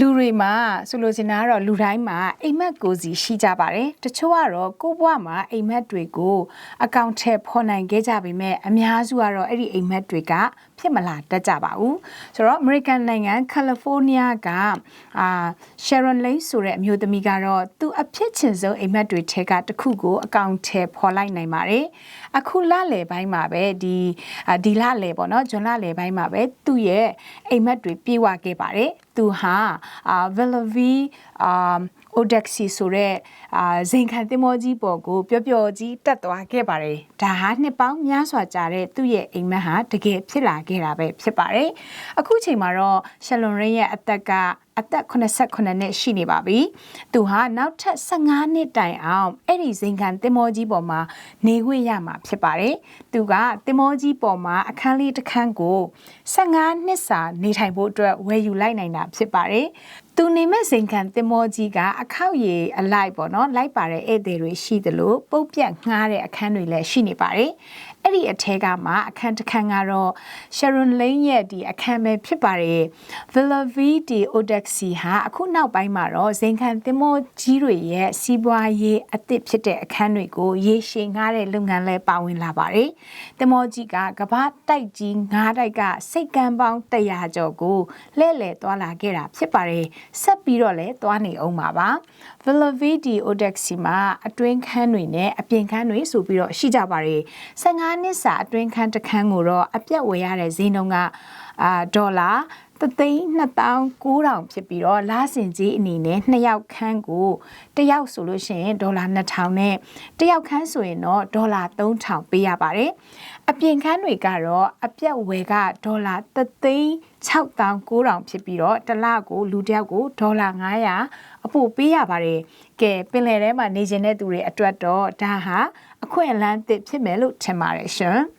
လူတွေမှာဆိုလိုချင်တာကတော့လူတိုင်းမှာအိမ်မက်ကိုစီရှိကြပါတယ်တချို့ကတော့ကိုယ့်ဘဝမှာအိမ်မက်တွေကိုအကောင့်ထဲဖော်နိုင်ခဲ့ကြပေမဲ့အများစုကတော့အဲ့ဒီအိမ်မက်တွေကဖြစ်မလာတတ်ကြပါဘူးဆိုတော့ American နိုင်ငံ California ကအာ Sharon Lane ဆိုတဲ့အမျိုးသမီးကတော့သူအဖြစ်ချင်ဆုံးအိမ်မက်တွေထဲကတစ်ခုကိုအကောင့်ထဲဖော်လိုက်နိုင်ပါတယ်အခုလလယ်ပိုင်းမှာပဲဒီအာဒီလလယ်ပေါ့နော်ဂျွန်လလယ်ပိုင်းမှာပဲသူ့ရဲ့အိမ်မက်တွေပြေဝခဲ့ပါတယ် သူဟာအာ Velovi အာ Odyssey ဆိုတဲ့အာဇိမ်ခံသင်္ဘောကြီးပေါ်ကိုပျော်ပျော်ကြီးတက်သွားခဲ့ပါတယ်။ဒါဟာနှစ်ပေါင်းများစွာကြာတဲ့သူ့ရဲ့အိမ်မက်ဟာတကယ်ဖြစ်လာခဲ့တာပဲဖြစ်ပါတယ်။အခုချိန်မှာတော့ရှယ်လွန်ရင်းရဲ့အသက်က အသက်89နှစ်ရှိနေပါပြီ။သူဟာနောက်ထပ်15နှစ်တိုင်အောင်အဲ့ဒီဇိမ်ခံသင်္ဘောကြီးပေါ်မှာနေခွင့်ရမှာဖြစ်ပါတယ်။သူကသင်္ဘောကြီးပေါ်မှာအခန်းလေးတစ်ခန်းကို15နှစ်စာနေထိုင်ဖို့အတွက်ဝယ်ယူလိုက်နိုင်တာဖြစ်ပါတယ်။သူနေမဲ့ဇိမ်ခံသင်္ဘောကြီးကအခောက်ရည်အလိုက်ပေါ့နော်လိုက်ပါတဲ့ဧည့်သည်တွေရှိသလိုပုတ်ပြတ်ငှားတဲ့အခန်းတွေလည်းရှိနေပါတယ်။ အဲ့ဒီအထဲကမှအခန်းတစ်ခန်းကတော့ Sharon Lane ရဲ့ဒီအခန်းပဲဖြစ်ပါတယ် Villa V de Odyssey ဟာအခုနောက်ပိုင်းမှာတော့ဇိမ်ခံသင်္ဘောကြီးတွေရဲ့စီးပွားရေးအသစ်ဖြစ်တဲ့အခန်းတွေကိုရေရှည်ငှားတဲ့လုပ်ငန်းလဲပါဝင်လာပါတယ်သင်္ဘောကြီးကကမ္ဘာတိုက်ကြီးငါးတိုက်ကစိတ်ကမ်းပေါင်း100ကျော်ကိုလှည့်လည်သွားလာခဲ့တာဖြစ်ပါတယ်ဆက်ပြီးတော့လဲသွားနေအောင်ပါပါ Villa V de Odyssey မှာအတွင်းခန်းတွေနဲ့အပြင်ခန်းတွေဆိုပြီးတော့ရှိကြပါတယ်15နှစ်စာအတွင်းခန်းတစ်ခန်းကိုတော့အပြတ်ဝယ်ရတဲ့ဈေးနှုန်းကအာဒေါ်လာ တသိန်း2900ဖြစ်ပြီးတော့လာစင်ကြီးအနေနဲ့နှစ်ယောက်ခန်းကိုတစ်ယောက်ဆိုလို့ရှိရင်ဒေါ်လာ2000နဲ့တစ်ယောက်ခန်းဆိုရင်တော့ဒေါ်လာ3000ပေးရပါတယ်အပြင်ခန်းတွေကတော့အပြတ်ဝယ်ကဒေါ်လာတသိန်း6900ဖြစ်ပြီးတော့တစ်လကိုလူတစ်ယောက်ကိုဒေါ်လာ900အပို့ပေးရပါတယ်ကဲပင်လယ်ထဲမှာနေကျင်တဲ့သူတွေအတွက်တော့ဒါဟာအခွင့်အလမ်းသစ်ဖြစ်မယ်လို့ထင်ပါတယ်ရှင်